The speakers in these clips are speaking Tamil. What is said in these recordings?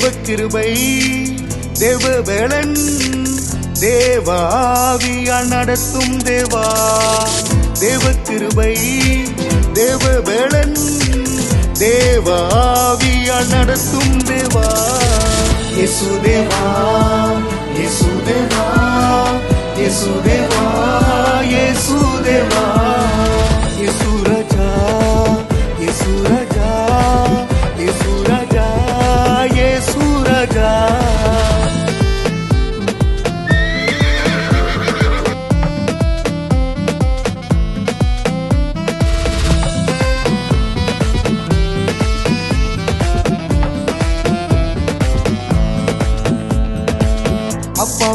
தேவ கிருபை தேவ வேளன் தேவாவியால் நடத்தும் தேவா. தேவ கிருபை தேவ வேளன் தேவாவியால் நடத்தும் தேவா. இயேசு தேவா இயேசு தேவா இயேசு தேவா.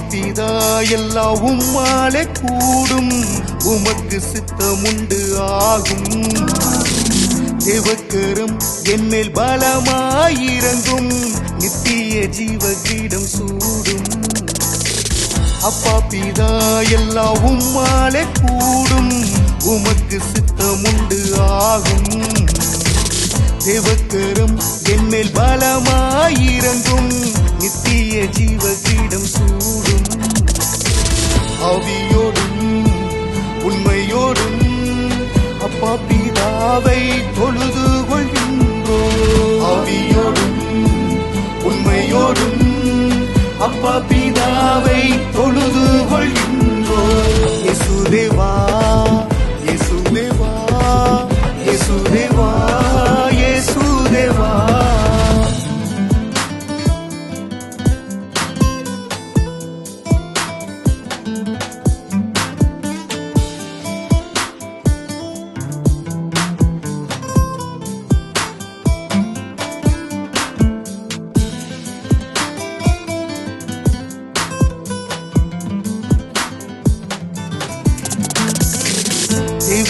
அப்பா பிதா எல்லாம் உம்மாலே கூடும். உமக்கு சித்தமுண்டு ஆகும். தேவக்கரம் என்னில் பலமாயிரங்கும். நித்திய ஜீவ கிரீடம் சூடும். அப்பா பிதா எல்லா உம்மாலே கூடும். உமக்கு சித்தமுண்டு ஆகும். தேவக்கரம் என்னில்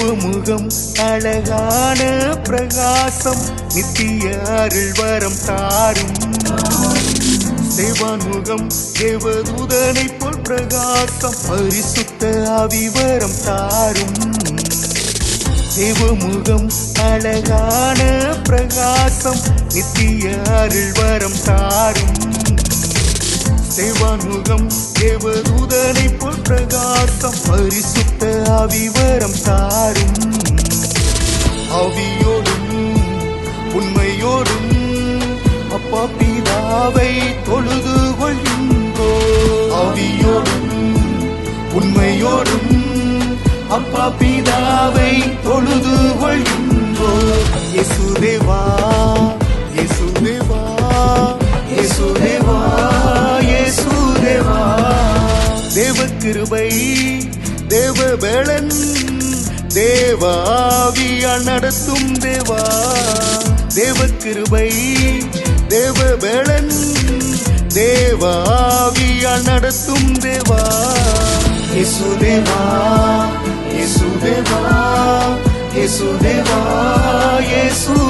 முகம் அழகான பிரகாசம் நித்திய அருள் வரம் தாரும். தேவான் முகம் தேவதூதனை போல் பிரகாசம் பரிசுத்த அவிவரம் தாரும். சிவமுகம் அழகான பிரகாசம் நித்திய அருள் வரம் தாரும். தேவானுகம் தேவதூதனை போல் பிரகாசம் பரிசுத்த அவிவரம் தாரும். அப்பா பிதாவை தொழுது கொள்கின்றோ இயேசுதேவா இயேசுதேவா இயேசுதேவா இயேசுதேவா. தேவ கிருபை தேவ வேளன் தேவாவியால் நடத்தும் தேவா. தேவ கிருபை தேவ வேளன் தேவாவியால் நடத்தும் தேவா. இயேசுதேவா இயேசுதேவா இயேசுதேவா இயேசுதேவா